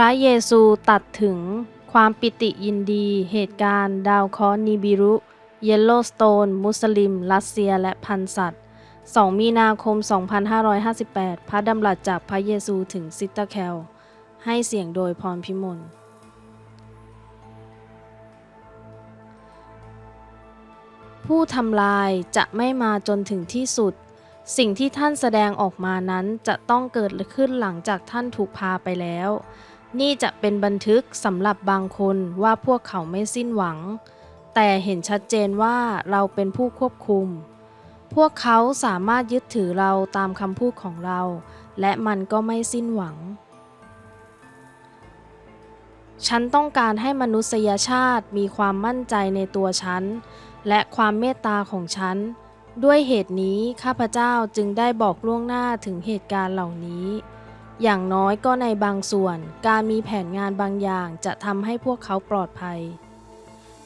ระเยซูตัดถึงความปิติยินดีเหตุการณ์ ดาวเคราะห์นิบิรุ เยลโลสโตน มุสลิม รัสเซียและพันสัตว์ 2 มีนาคม 2558 พระดำรัสจากพระเยซูถึงซิตเตอร์แคล ให้เสียงโดยพรพิมลผู้ทำลายจะไม่มาจนถึงที่สุด สิ่งที่ท่านแสดงออกมานั้นจะต้องเกิดขึ้นหลังจากท่านถูกพาไปแล้ว นี่จะเป็นบันทึกสำหรับบางคนว่าพวกเขาไม่สิ้นหวัง แต่เห็นชัดเจนว่าเราเป็นผู้ควบคุม พวกเขาสามารถยึดถือเราตามคำพูดของเรา และมันก็ไม่สิ้นหวัง ฉันต้องการให้มนุษยชาติมีความมั่นใจในตัวฉัน และความเมตตาของฉัน ด้วยเหตุนี้ข้าพเจ้าจึงได้บอกล่วงหน้าถึงเหตุการณ์เหล่านี้ อย่างน้อยก็ในบางส่วน การมีแผนงานบางอย่างจะทำให้พวกเขาปลอดภัย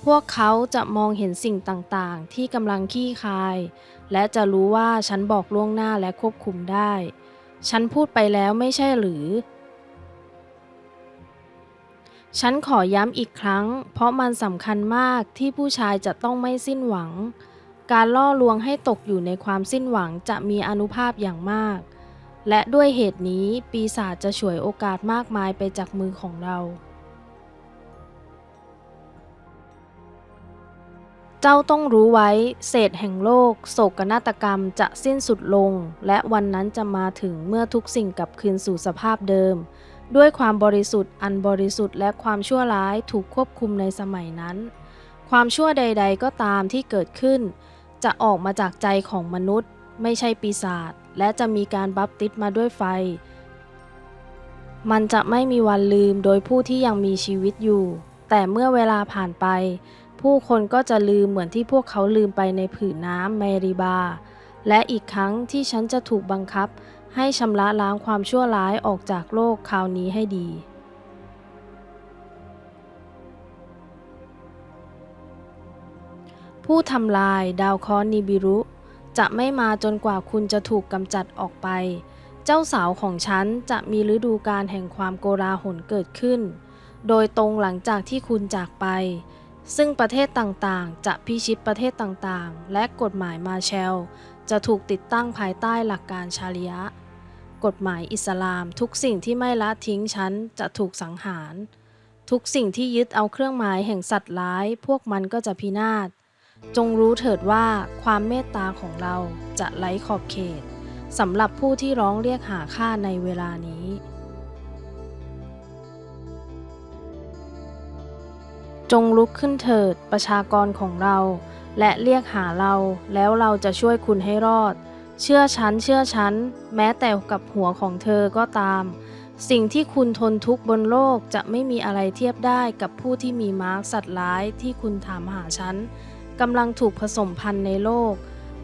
พวกเขาจะมองเห็นสิ่งต่างๆ ที่กำลังขี้คาย และจะรู้ว่าฉันบอกล่วงหน้าและควบคุมได้ ฉันพูดไปแล้วไม่ใช่หรือ ฉันขอย้ำอีกครั้ง เพราะมันสำคัญมากที่ผู้ชายจะต้องไม่สิ้นหวัง การล่อลวงให้ตกอยู่ในความสิ้นหวังจะมีอนุภาพอย่างมาก และด้วยเหตุนี้ปีศาจจะฉวยโอกาสมากมายไปจากมือของเรา เจ้าต้องรู้ไว้ เศษแห่งโลก โศกนาฏกรรมจะสิ้นสุดลง และวันนั้นจะมาถึงเมื่อทุกสิ่งกลับคืนสู่สภาพเดิม ด้วยความบริสุทธิ์อันบริสุทธิ์และความชั่วร้ายถูกควบคุมในสมัยนั้น ความชั่วใด ๆ ก็ตามที่เกิดขึ้น จะออกมาจากใจของมนุษย์ ไม่ใช่ปีศาจและจะมีการบัพติศมาด้วยไฟ มันจะไม่มีวันลืมโดยผู้ที่ยังมีชีวิตอยู่ แต่เมื่อเวลาผ่านไป ผู้คนก็จะลืมเหมือนที่พวกเขาลืมไปในผืนน้ำเมริบา และอีกครั้งที่ฉันจะถูกบังคับ ให้ชำระล้างความชั่วร้ายออกจากโลกคราวนี้ให้ดีผู้ทำลายดาวคราะห์นิบิรุ จะไม่มาจนกว่าคุณจะถูกกำจัดออกไป เจ้าสาวของฉันจะมีฤดูกาลแห่งความโกลาหลเกิดขึ้น โดยตรงหลังจากที่คุณจากไป ซึ่งประเทศต่างๆ จะพิชิตประเทศต่างๆ และกฎหมายมาแชล จะถูกติดตั้งภายใต้หลักการชาริยะ กฎหมายอิสลามทุกสิ่งที่ไม่ละทิ้งฉันจะถูกสังหาร ทุกสิ่งที่ยึดเอาเครื่องหมายแห่งสัตว์ร้าย พวกมันก็จะพินาศ จงรู้เถิดว่าความเมตตาของเราจะไร้ขอบเขตสำหรับผู้ที่ร้องเรียกหาค่าในเวลานี้ จงลุกขึ้นเถิดประชากรของเรา และเรียกหาเราแล้วเราจะช่วยคุณให้รอด เชื่อฉัน เชื่อฉัน แม้แต่กับหัวของเธอก็ตาม สิ่งที่คุณทนทุกข์บนโลกจะไม่มีอะไรเทียบได้กับผู้ที่มีมาร์กสัตว์ร้ายที่คุณถามหาฉัน กำลังถูกผสมพันธุ์ในโลก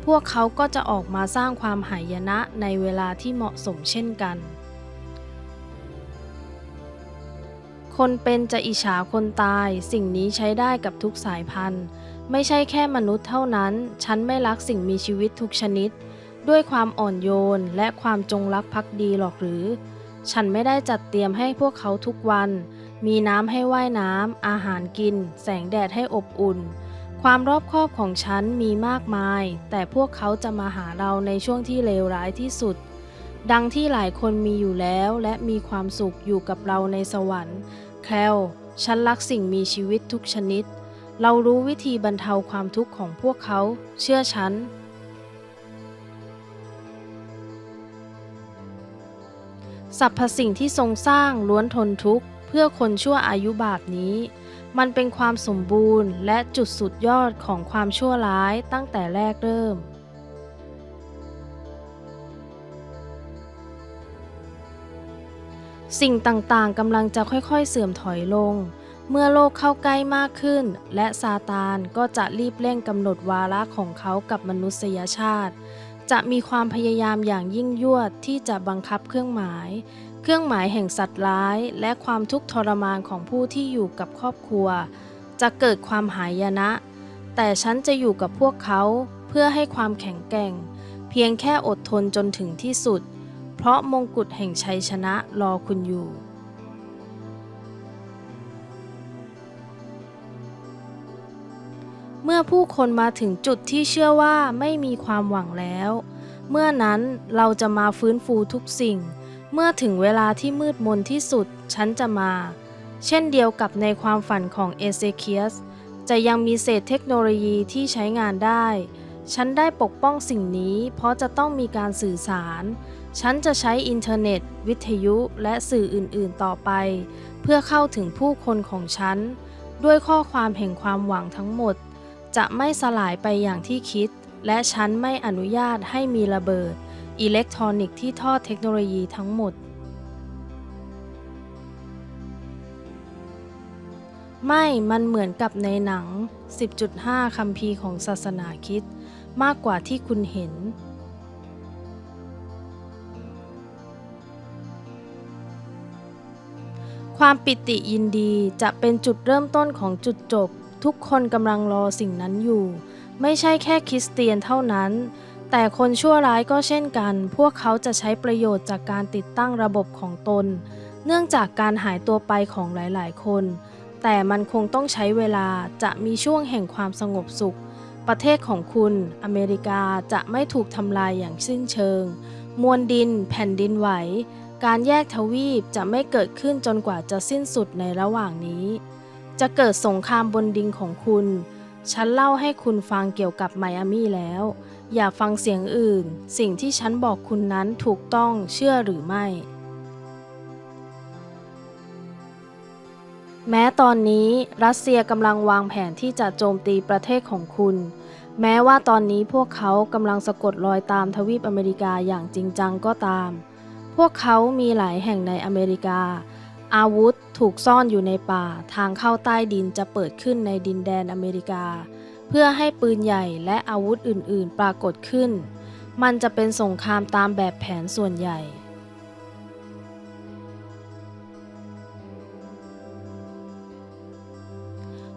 พวกเขาก็จะออกมาสร้างความหายนะในเวลาที่เหมาะสมเช่นกัน คนเป็นจะอิจฉาคนตายสิ่งนี้ใช้ได้กับทุกสายพันธุ์ ไม่ใช่แค่มนุษย์เท่านั้น ฉันไม่รักสิ่งมีชีวิตทุกชนิด ด้วยความอ่อนโยนและความจงรักภักดีหรอกหรือ ฉันไม่ได้จัดเตรียมให้พวกเขาทุกวัน มีน้ำให้ว่ายน้ำอาหารกิน แสงแดดให้อบอุ่น ความรอบคอบของฉันมีมากมาย แต่พวกเขาจะมาหาเราในช่วงที่เลวร้ายที่สุด ดังที่หลายคนมีอยู่แล้วและมีความสุขอยู่กับเราในสวรรค์ แคลฉันรักสิ่งมีชีวิตทุกชนิด เรารู้วิธีบรรเทาความทุกข์ของพวกเขา เชื่อฉัน สรรพสิ่งที่ทรงสร้างล้วนทนทุกข์ เพื่อคนชั่วอายุบาปนี้ มันเป็นความสมบูรณ์และจุดสุดยอดของความชั่วร้ายตั้งแต่แรกเริ่ม สิ่งต่างๆกำลังจะค่อยๆเสื่อมถอยลง เมื่อโลกเข้าใกล้มากขึ้น และซาตานก็จะรีบเร่งกำหนดวาระของเขากับมนุษยชาติ จะมีความพยายามอย่างยิ่งยวดที่จะบังคับเครื่องหมาย เครื่องหมายแห่งสัตว์ร้ายและความทุกข์ทรมานของผู้ที่อยู่กับครอบครัว จะเกิดความหายนะ แต่ฉันจะอยู่กับพวกเขาเพื่อให้ความแข็งแกร่ง เพียงแค่อดทนจนถึงที่สุด เพราะมงกุฎแห่งชัยชนะรอคุณอยู่เมื่อผู้คนมาถึงจุดที่เชื่อว่าไม่มีความหวังแล้ว เมื่อนั้นเราจะมาฟื้นฟูทุกสิ่ง เมื่อถึงเวลาที่มืดมนที่สุด ฉันจะมา เช่นเดียวกับในความฝันของเอเซเคียส จะยังมีเศษเทคโนโลยีที่ใช้งานได้ ฉันได้ปกป้องสิ่งนี้เพราะจะต้องมีการสื่อสาร ฉันจะใช้อินเทอร์เน็ต วิทยุและสื่ออื่น ๆ ต่อไป เพื่อเข้าถึงผู้คนของฉัน ด้วยข้อความแห่งความหวังทั้งหมด จะไม่สลายไปอย่างที่คิด และฉันไม่อนุญาตให้มีระเบิด อิเล็กทรอนิกส์ที่ทอดเทคโนโลยีทั้งหมด ไม่มันเหมือนกับในหนัง 10.5 คัมภีร์ของศาสนาคิด มากกว่าที่คุณเห็น ความปิติยินดีจะเป็นจุดเริ่มต้นของจุดจบ ทุกคนกำลังรอสิ่งนั้นอยู่ ไม่ใช่แค่คริสเตียนเท่านั้น แต่คนชั่วร้ายก็เช่นกัน พวกเขาจะใช้ประโยชน์จากการติดตั้งระบบของตน เนื่องจากการหายตัวไปของหลาย ๆ คน แต่มันคงต้องใช้เวลา จะมีช่วงแห่งความสงบสุข ประเทศของคุณ อเมริกาจะไม่ถูกทำลายอย่างสิ้นเชิง มวลดิน แผ่นดินไหว การแยกทวีปจะไม่เกิดขึ้นจนกว่าจะสิ้นสุดในระหว่างนี้ จะเกิดสงครามบนดินของคุณ ฉันเล่าให้คุณฟังเกี่ยวกับไมอามี่แล้ว อย่าฟังเสียงอื่น สิ่งที่ฉันบอกคุณนั้นถูกต้องเชื่อหรือไม่ แม้ตอนนี้รัสเซียกำลังวางแผนที่จะโจมตีประเทศของคุณ แม้ว่าตอนนี้พวกเขากำลังสะกดรอยตามทวีปอเมริกาอย่างจริงจังก็ตาม พวกเขามีหลายแห่งในอเมริกา อาวุธถูกซ่อนอยู่ในป่า ทางเข้าใต้ดินจะเปิดขึ้นในดินแดนอเมริกา เพื่อให้ปืนใหญ่และอาวุธอื่น ๆ ปรากฏขึ้น มันจะเป็นสงครามตามแบบแผนส่วนใหญ่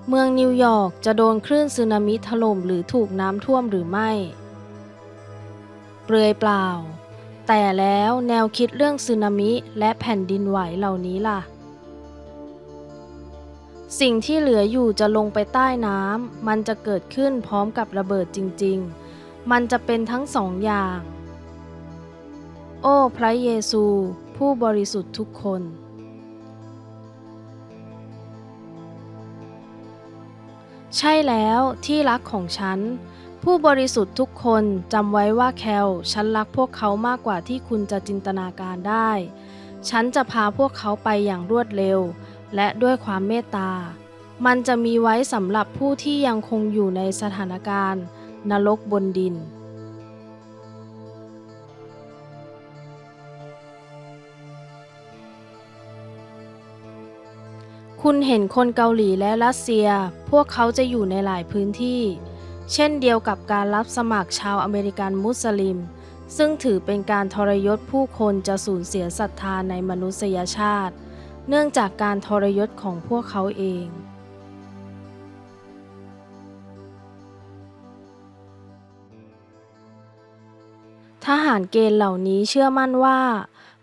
เมืองนิวยอร์กจะโดนคลื่นสึนามิถล่มหรือถูกน้ำท่วมหรือไม่ เปลือยเปล่า แต่แล้วแนวคิดเรื่องสึนามิและแผ่นดินไหวเหล่านี้ล่ะ สิ่งที่เหลืออยู่จะลงไปใต้น้ำมันจะเกิดขึ้นพร้อมกับระเบิดจริง ๆ มันจะเป็นทั้งสองอย่าง โอ้พระเยซู ผู้บริสุทธิ์ทุกคน ใช่แล้วที่รักของฉัน ผู้บริสุทธิ์ทุกคนจำไว้ว่าแคลฉันรักพวกเขามากกว่าที่คุณจะจินตนาการได้ ฉันจะพาพวกเขาไปอย่างรวดเร็ว และด้วยความเมตตา มันจะมีไว้สำหรับผู้ที่ยังคงอยู่ในสถานการณ์ นรกบนดิน คุณเห็นคนเกาหลีและรัสเซีย พวกเขาจะอยู่ในหลายพื้นที่ เช่นเดียวกับการรับสมัครชาวอเมริกันมุสลิม ซึ่งถือเป็นการทรยศผู้คนจะสูญเสียศรัทธาในมนุษยชาติ เนื่องจากการทรยศของพวกเขาเอง ทหารเกณฑ์เหล่านี้เชื่อมั่นว่า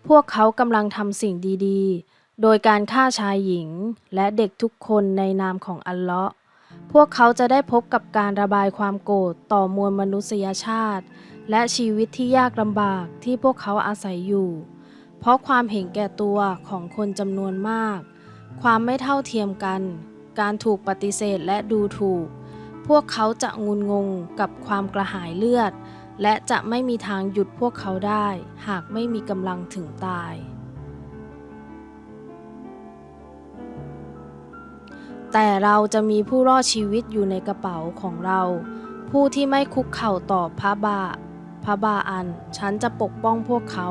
พวกเขากำลังทำสิ่งดีๆ โดยการฆ่าชายหญิงและเด็กทุกคนในนามของอัลเลาะห์พวกเขาจะได้พบกับการระบายความโกรธต่อมวลมนุษยชาติ และชีวิตที่ยากลำบากที่พวกเขาอาศัยอยู่ เพราะความเห็นแก่ตัวของคนจำนวนมาก ความไม่เท่าเทียมกัน การถูกปฏิเสธและดูถูก พวกเขาจะงุนงงกับความกระหายเลือด และจะไม่มีทางหยุดพวกเขาได้ หากไม่มีกำลังถึงตาย แต่เราจะมีผู้รอดชีวิตอยู่ในกระเป๋าของเรา ผู้ที่ไม่คุกเข่าต่อพระบาพระบาอัน ฉันจะปกป้องพวกเขา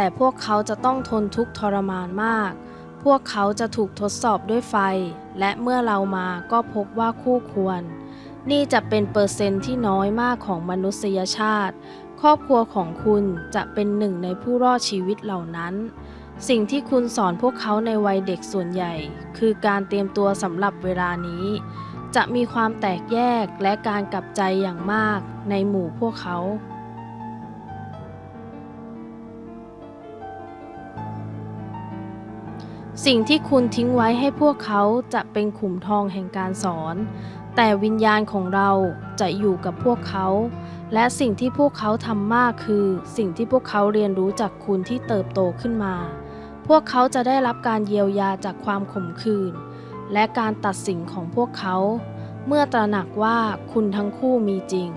แต่พวกเขาจะต้องทนทุกข์ทรมานมาก พวกเขาจะถูกทดสอบด้วยไฟ และเมื่อเรามาก็พบว่าคู่ควร นี่จะเป็นเปอร์เซ็นต์ที่น้อยมากของมนุษยชาติ ครอบครัวของคุณจะเป็นหนึ่งในผู้รอดชีวิตเหล่านั้น สิ่งที่คุณสอนพวกเขาในวัยเด็กส่วนใหญ่ คือการเตรียมตัวสำหรับเวลานี้ จะมีความแตกแยกและการกลับใจอย่างมากในหมู่พวกเขา สิ่งที่คุณทิ้งไว้ให้พวกเขาจะเป็นขุมทองแห่งการสอน แต่วิญญาณของเราจะอยู่กับพวกเขา และสิ่งที่พวกเขาทำมากคือ สิ่งที่พวกเขาเรียนรู้จากคุณที่เติบโตขึ้นมา พวกเขาจะได้รับการเยียวยาจากความขมขื่นและการตัดสินของพวกเขา เมื่อตระหนักว่าคุณทั้งคู่มีจริง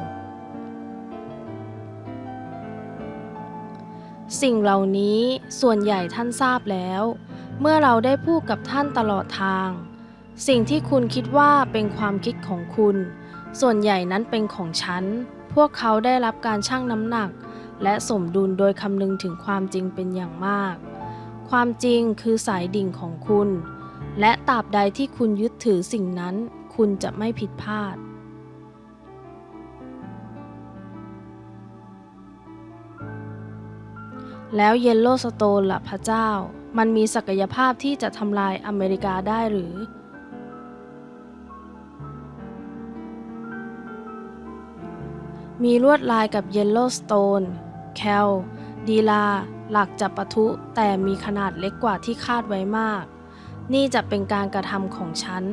สิ่งเหล่านี้ส่วนใหญ่ท่านทราบแล้ว เมื่อเราได้พูดกับท่านตลอดทาง สิ่งที่คุณคิดว่าเป็นความคิดของคุณ ส่วนใหญ่นั้นเป็นของฉัน พวกเขาได้รับการชั่งน้ำหนัก และสมดุลโดยคำนึงถึงความจริงเป็นอย่างมาก ความจริงคือสายดิ่งของคุณ และตราบใดที่คุณยึดถือสิ่งนั้น คุณจะไม่ผิดพลาดแล้วเยลโลสโตนล่ะพระเจ้า มันมีศักยภาพที่จะทำลายอเมริกาได้หรือ มีลวดลายกับเยลโลสโตน แคล ดีลา หลักจะปะทุแต่มีขนาดเล็กกว่าที่คาดไว้มาก นี่จะเป็นการกระทำของฉัน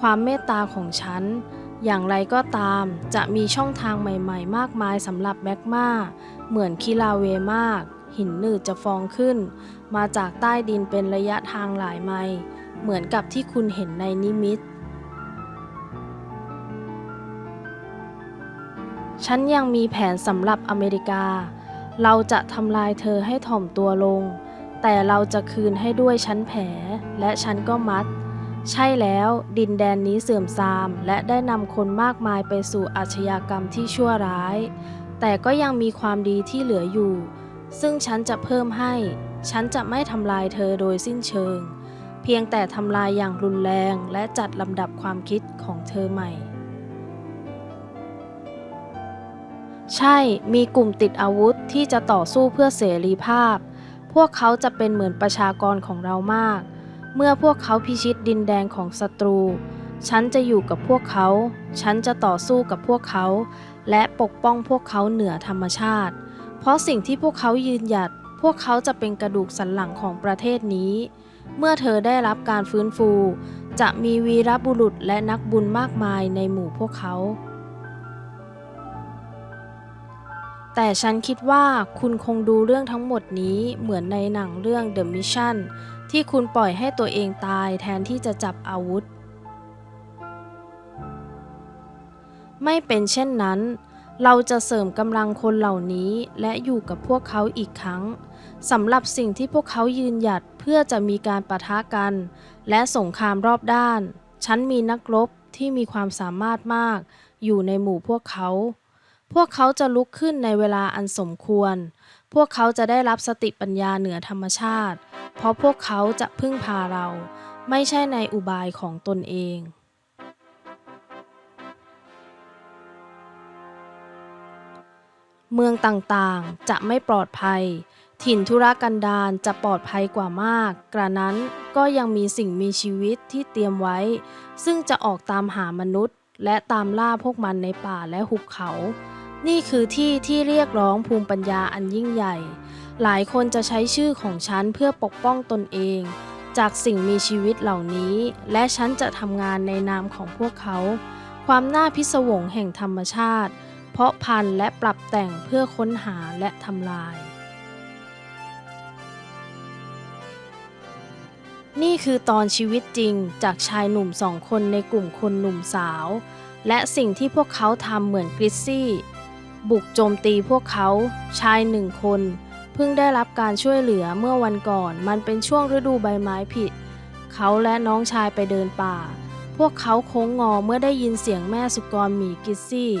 ความเมตตาของฉัน อย่างไรก็ตามจะมีช่องทางใหม่ ๆ มากมายสำหรับแมกมาเหมือนคิลาเวมาก หินหนืดจะฟองขึ้น มาจากใต้ดินเป็นระยะทางหลายไมล์เหมือนกับที่คุณเห็นในนิมิต ฉันยังมีแผนสำหรับอเมริกา เราจะทำลายเธอให้ถ่อมตัวลง แต่เราจะคืนให้ด้วยชั้นแผลและฉันก็มัด ใช่แล้วดินแดนนี้เสื่อมทราม และได้นำคนมากมายไปสู่อาชญากรรมที่ชั่วร้าย แต่ก็ยังมีความดีที่เหลืออยู่ ซึ่งฉันจะเพิ่มให้ ฉันจะไม่ทำลายเธอโดยสิ้นเชิง เพียงแต่ทำลายอย่างรุนแรงและจัดลำดับความคิดของเธอใหม่ ใช่ มีกลุ่มติดอาวุธที่จะต่อสู้เพื่อเสรีภาพ พวกเขาจะเป็นเหมือนประชากรของเรามาก เมื่อพวกเขาพิชิตดินแดนของศัตรู ฉันจะอยู่กับพวกเขา ฉันจะต่อสู้กับพวกเขา และปกป้องพวกเขาเหนือธรรมชาติ ราะสิ่งที่พวกเขายืนหยัด พวกเขาจะเป็นกระดูกสันหลังของประเทศนี้ เมื่อเธอได้รับการฟื้นฟู จะมีวีรบุรุษและนักบุญมากมายในหมู่พวกเขา แต่ฉันคิดว่าคุณคงดูเรื่องทั้งหมดนี้เหมือนในหนังเรื่อง The Mission ที่คุณปล่อยให้ตัวเองตายแทนที่จะจับอาวุธ ไม่เป็นเช่นนั้น เราจะเสริมกำลังคนเหล่านี้และอยู่กับพวกเขาอีกครั้งสำหรับสิ่งที่พวกเขายืนหยัดเพื่อจะมีการปะทะกัน และสงครามรอบด้าน ฉันมีนักรบที่มีความสามารถมาก อยู่ในหมู่พวกเขา พวกเขาจะลุกขึ้นในเวลาอันสมควร พวกเขาจะได้รับสติปัญญาเหนือธรรมชาติ เพราะพวกเขาจะพึ่งพาเรา ไม่ใช่ในอุบายของตนเอง เมืองต่างๆ จะไม่ปลอดภัย ถิ่นธุรกันดารจะปลอดภัยกว่ามาก กระนั้นก็ยังมีสิ่งมีชีวิตที่เตรียมไว้ ซึ่งจะออกตามหามนุษย์ และตามล่าพวกมันในป่าและหุบเขา นี่คือที่ที่เรียกร้องภูมิปัญญาอันยิ่งใหญ่ หลายคนจะใช้ชื่อของฉันเพื่อปกป้องตนเอง จากสิ่งมีชีวิตเหล่านี้ และฉันจะทำงานในนามของพวกเขา ความน่าพิศวงแห่งธรรมชาติ เพาะพันธุ์และปรับแต่งเพื่อค้นหาและทำลาย นี่คือตอนชีวิตจริงจากชายหนุ่มสองคนในกลุ่มคนหนุ่มสาว และสิ่งที่พวกเขาทำเหมือนกริซซี่ บุกโจมตีพวกเขาชายหนึ่งคนเพิ่งได้รับการช่วยเหลือเมื่อวันก่อน มันเป็นช่วงฤดูใบไม้ผลิเขาและน้องชายไปเดินป่า พวกเขาโค้งงอเมื่อได้ยินเสียงแม่สุกรหมีกิซซี่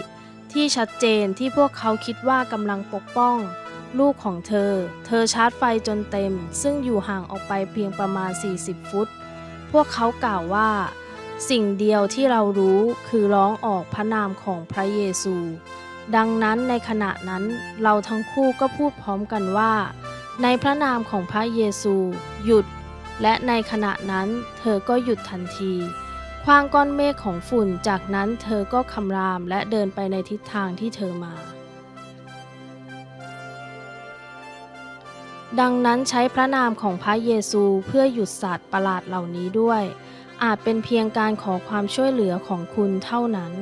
ที่ชัดเจนที่พวกเขาคิดว่ากำลังปกป้อง ลูกของเธอ เธอชาร์จไฟจนเต็ม ซึ่งอยู่ห่างออกไปเพียงประมาณ 40 ฟุต พวกเขากล่าวว่า สิ่งเดียวที่เรารู้คือร้องออกพระนามของพระเยซู ดังนั้นในขณะนั้นเราทั้งคู่ก็พูดพร้อมกันว่า ในพระนามของพระเยซู หยุด และในขณะนั้นเธอก็หยุดทันที คว้างก้อนเมฆของฝุ่น จากนั้นเธอก็คำรามและเดินไปในทิศทางที่เธอมา ดังนั้นใช้พระนามของพระเยซูเพื่อหยุดสัตว์ประหลาดเหล่านี้ด้วย อาจเป็นเพียงการขอความช่วยเหลือของคุณเท่านั้น